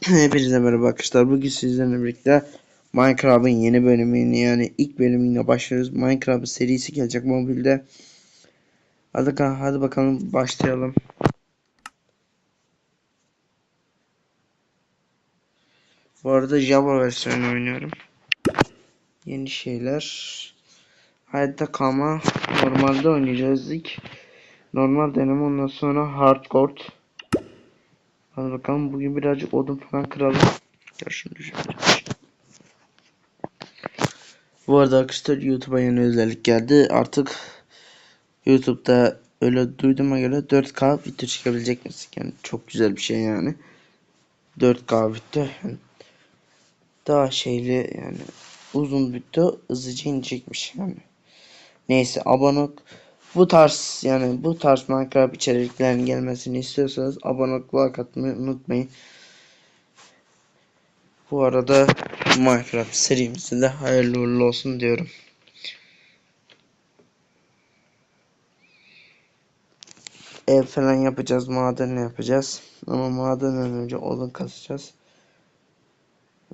Hepinize merhaba arkadaşlar. Bugün sizlerle birlikte Minecraft'ın yeni bölümünü yani ilk bölümüne başlıyoruz. Minecraft serisi gelecek mobilde. Hadi, hadi bakalım başlayalım. Bu arada Java versiyonu oynuyorum. Yeni şeyler. Hayatta kalma. Normalde oynayacağız ilk. Normal deneme ondan sonra hardcore. Hadi bakalım bugün birazcık odun falan kıralım. Görüşürüz. Bu arada arkadaşlar YouTube'a yeni özellik geldi. Artık YouTube'da öyle duyduğuma göre 4K video çıkabilecek misin? Yani çok güzel bir şey yani. 4K video yani daha şeyli yani uzun video hızlıca inecekmiş yani. Neyse abone. Bu tarz yani bu tarz Minecraft içeriklerin gelmesini istiyorsanız abone olup atmayı unutmayın. Bu arada Minecraft serimizde hayırlı uğurlu olsun diyorum. Ev falan yapacağız, maden yapacağız. Ama madenden önce odun kasacağız.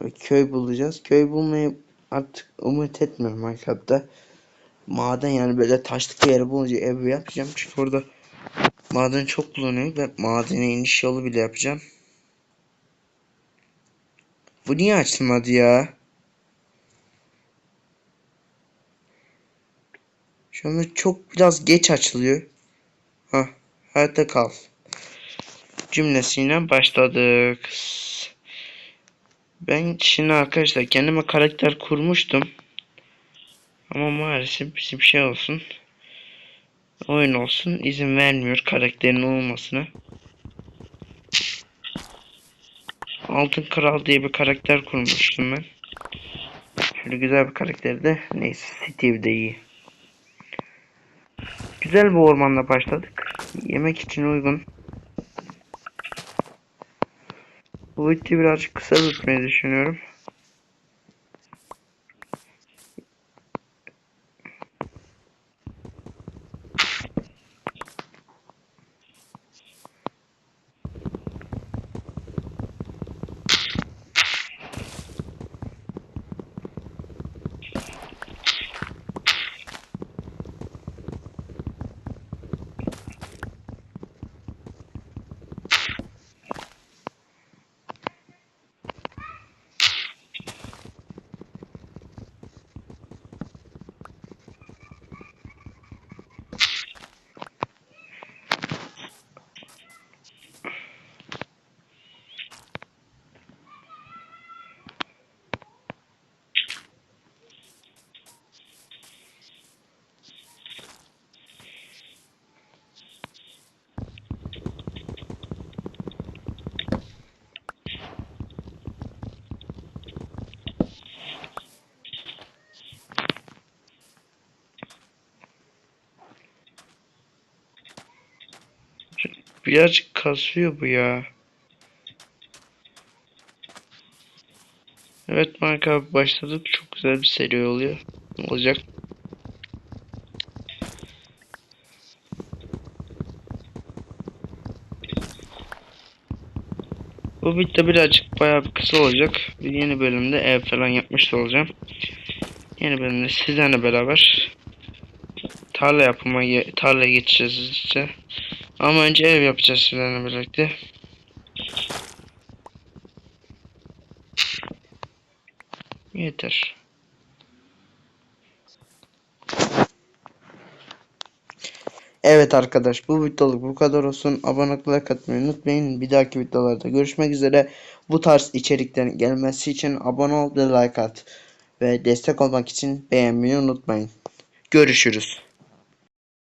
Ve köy bulacağız. Köy bulmayı artık umut etmiyorum Minecraft'ta. Maden yani böyle taşlık bir yere bulunca ev yapacağım. Çünkü orada maden çok bulunuyor ve madene iniş yolu bile yapacağım. Bu niye açılmadı ya? Şu anda çok biraz geç açılıyor. Ha, hayatta kal. Cümlesiyle başladık. Ben şimdi arkadaşlar kendime karakter kurmuştum. Ama maalesef bizim şey olsun. Oyun olsun izin vermiyor karakterin olmasına. Altın Kral diye bir karakter kurmuştum ben. Şöyle güzel bir karakter de neyse Steve de iyi. Güzel bir ormanda başladık. Yemek için uygun. Bu videoyu birazcık kısa tutmayı düşünüyorum. Birazcık kasıyor bu ya. Evet Minecraft başladık. Çok güzel bir seri oluyor. Olacak. Bu video birazcık bayağı bir kısa olacak. Bir yeni bölümde ev falan yapmış olacağım. Yeni bölümde sizlerle beraber tarla yapıma tarlaya geçeceğiz işte. Ama önce ev yapacağız sizlerle birlikte. Yeter. Evet arkadaş bu videoluk bu kadar olsun. Abone olup like atmayı unutmayın. Bir dahaki videolarda görüşmek üzere. Bu tarz içeriklerin gelmesi için abone ol ve like at. Ve destek olmak için beğenmeyi unutmayın. Görüşürüz.